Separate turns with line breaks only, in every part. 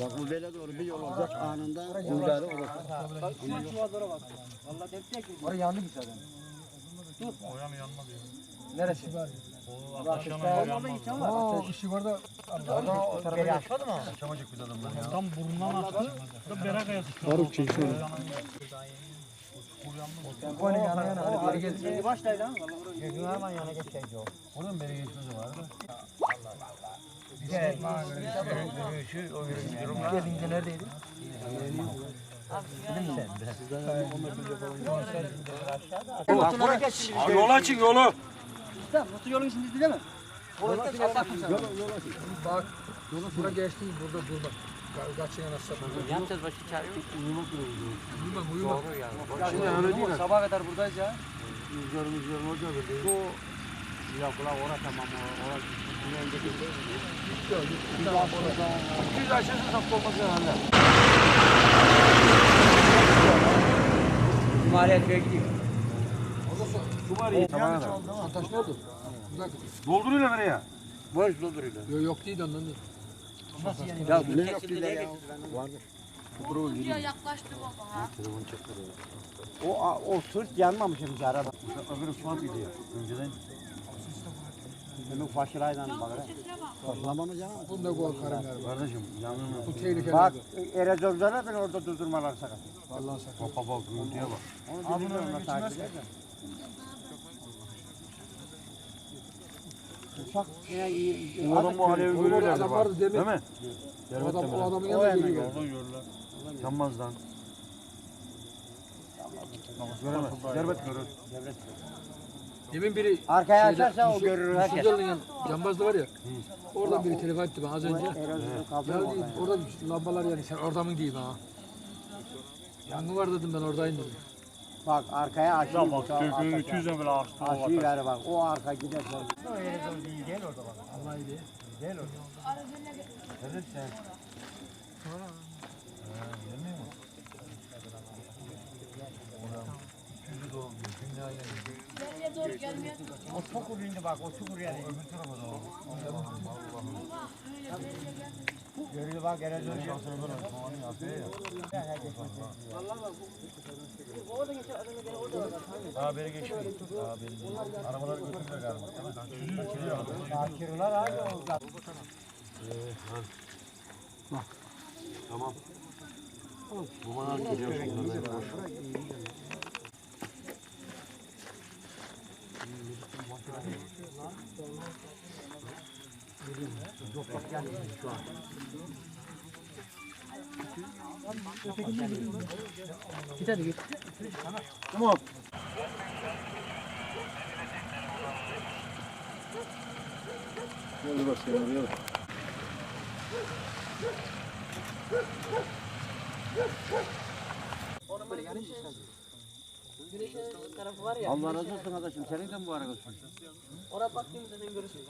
Bak bu böyle doğru bir yol olacak anında müdahale olur.
Oraya yandı ki zaten.
O yanı yanmadı ya.
Neresi?
O aşağıya
Aa ışık orada. Orada beri aşmadı mı?
Açamacık biz adamlar ya. Tam burnundan açtı. Da bera kayası şu an.
Faruk çeksene.
Koyun yana yana hadi gel.
Şimdi başlaydı ha.
Gözün hemen yana geçecek o.
Oradan beri geçmesi vardı.
Gel. Şu?
Bak
yola çık yolu.
Mutlu yolun şimdi değil mi? Burası da
Bak. Bura geçtin burada durma. Ka- Kaçın yana sapın.
Yalnız başı çağırıyor.
Uyuma uyuma.
Şimdi öyle değil mi? Sabah kadar buradayız ya.
Yüzlerim yüzlerim hoca böyle.
Bu ya kula ora tamam ora.
Yüz aşağısı sapı olmaz herhalde.
Cumaliye köye gidiyor.
Cumali. Tamam.
Taş ne oldu?
Dolduruyorlar nereye?
Boş dolduruyorlar.
Yok yok değil ondan değil.
Ya ne yok bile ya. Vardır.
Buraya yaklaştı baba ha.
O, o sırt yanmamış henüz araba.
Öbürü Fuat gidiyor. Önceden.
Demek faşırayla bakar. Faşılamamız ya.
Bunda gol karınlar var.
Kardeşim yanına.
Bu tehlikeli.
Bak erozörlere ben orada durdurmalar sakat.
Vallahi sakın.
Bak bak gürültüye bak.
Onu bilmiyorum nasıl takip eder. Uçak yine iyi.
O adam bu alevi
Oğlum, adam
bak.
demin.
Değil mi?
Adam, o adamın yanına geliyor.
Orada görürler. Yanmaz lan. Göremez. Servet görür.
Demin biri
Arkaya
şeyde,
açarsa o
Yusuf-
görür herkes.
Yusuf Yalın'ın cambazda var ya. Oradan biri telefon etti bana az önce. Geldi
oradan.
orada lambalar yani sen orada mı değil ha? Yangın var dedim ben oradayım dedim.
Bak arkaya.
Ya bak kökü 300 bile açtı vatan.
ver bak o arka giderse.
Allah iyi.
Nereye doğru gelmiyor?
O çok üründü bak o çok üründü. Öbür tarafa da Görüyor bak erozör.
Daha beri geçmiyor. Daha beri. Arabaları götürmüyor galiba. Çürüyor.
Şakirler abi o.
Tamam. Bu bana geliyor şimdi.
Git hadi git.
Tamam. Yolu basıyorum. Yolu.
Tarafı var ya.
Allah razı olsun kardeşim senin de var olsun?
Oraya baktığımızda sen görürsün.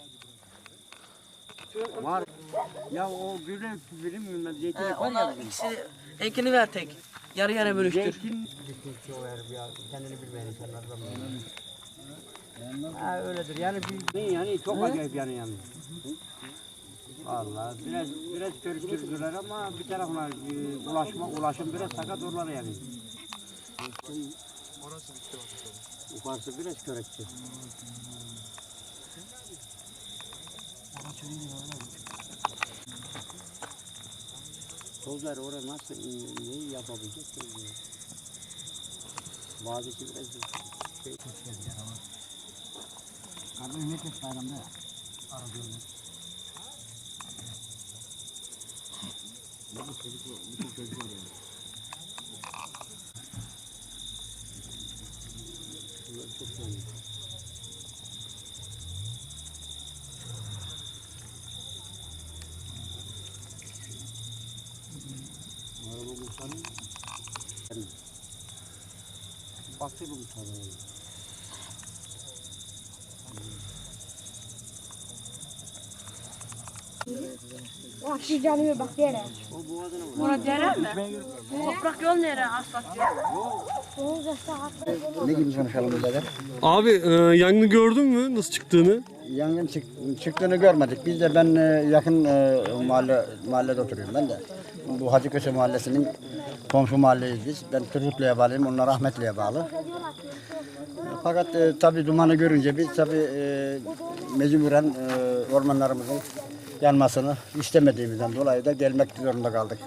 Var. Ya o gülüm bilim bilmem zeytin
He,
var ya
onlar
bizim.
ikisi ekini ver tek. Yarı yarı bölüştür.
Zeytin. Kendini bilmeyen insanlardan Ha öyledir yani bir yani çok acayip yani yani. Allah biraz biraz körüktürdüler ama bir tarafına e, ulaşma ulaşım biraz sakat oralar yani. Yukarısı biraz körekti. Tozlar oraya nasıl e, neyi yapabilecek ki? Bazısı biraz şey Kardeşim herkes bayramda ya. Araba bulsanın Baktı bu ধর্মগুলো
পাঁচ থেকে bak yere.
O boğazına vurur.
Bura dere mi? Toprak yol nere asfalt.
Ne gibi konuşalım birader?
Abi e, yangını gördün mü nasıl çıktığını? yangın çık- çıktığını görmedik. Biz de ben e, yakın e, mahalle mahallede oturuyorum ben de. Bu Hacıköse mahallesinin komşu mahalleyiz biz. Ben Turgutlu'ya bağlıyım, onlar Ahmetli'ye bağlı. Fakat e, tabii dumanı görünce biz tabii e, mecburen e, ormanlarımızın yanmasını istemediğimizden dolayı da gelmek zorunda kaldık.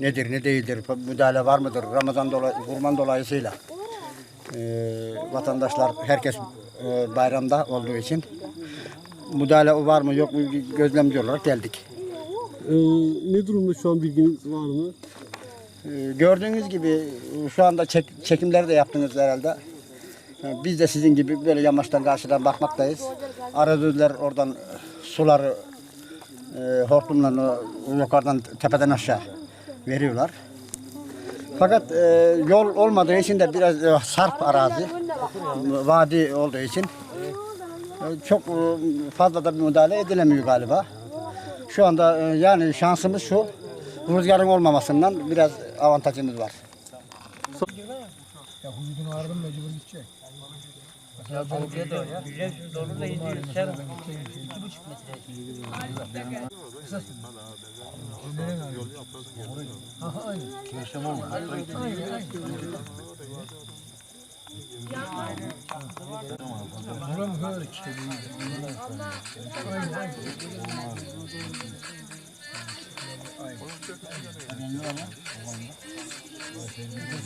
Nedir ne değildir, müdahale var mıdır Ramazan dolayı, kurban dolayısıyla. E, vatandaşlar herkes e, bayramda olduğu için müdahale var mı yok mu gözlemci olarak geldik.
Ee, ne durumda şu an bilginiz var mı?
Ee, Gördüğünüz gibi şu anda çek, çekimleri de yaptınız herhalde. Biz de sizin gibi böyle yamaçtan karşıdan bakmaktayız. Aradözler oradan suları e, hortumla yukarıdan tepeden aşağı veriyorlar. Fakat e, yol olmadığı için de biraz e, sarp arazi, vadi olduğu için e, çok e, fazla da bir müdahale edilemiyor galiba. Şu anda e, yani şansımız şu, rüzgarın olmamasından biraz avantajımız var.
Ya huyudunu ağrıdım mecbur gidecek.
Ya bölgeye de o ya. Güzel şimdi dolu da gidiyor. Sen iki buçuk metre.
Nereye ağrıyor? Aha aynı.
Yaşam olmadı.
Buram böyle işte. Aynı aynı. Aynı.